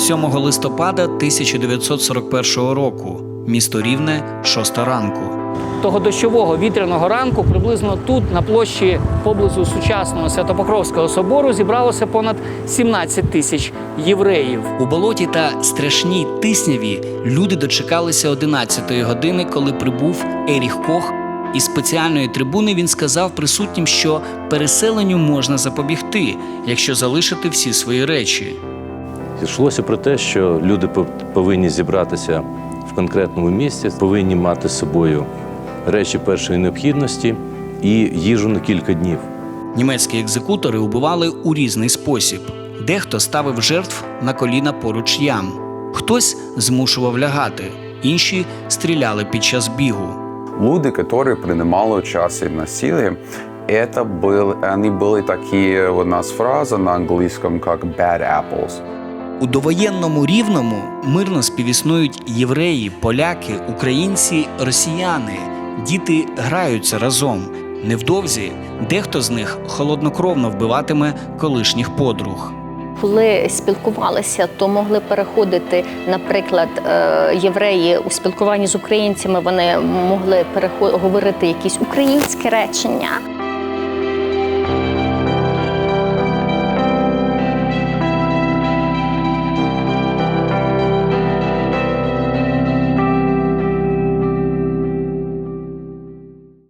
7 листопада 1941 року. Місто Рівне, 6 ранку. Того дощового вітряного ранку приблизно тут, на площі поблизу сучасного Святопокровського собору, зібралося понад 17 тисяч євреїв. У болоті та страшній тисняві люди дочекалися 11-ї години, коли прибув Еріх Кох. Із спеціальної трибуни він сказав присутнім, що переселенню можна запобігти, якщо залишити всі свої речі. Йшлося про те, що люди пов- повинні зібратися в конкретному місці, повинні мати з собою речі першої необхідності і їжу на кілька днів. Німецькі екзекутори убивали у різний спосіб. Дехто ставив жертв на коліна поруч ям, хтось змушував лягати, інші стріляли під час бігу. Люди, которые принимали участие в насилии, это был, они были такие, у нас фраза на английском, как bad apples. У довоєнному рівному мирно співіснують євреї, поляки, українці, росіяни. Діти граються разом. Невдовзі дехто з них холоднокровно вбиватиме колишніх подруг. Коли спілкувалися, то могли переходити, наприклад, е, євреї у спілкуванні з українцями, вони могли перехо- говорити якісь українські речення.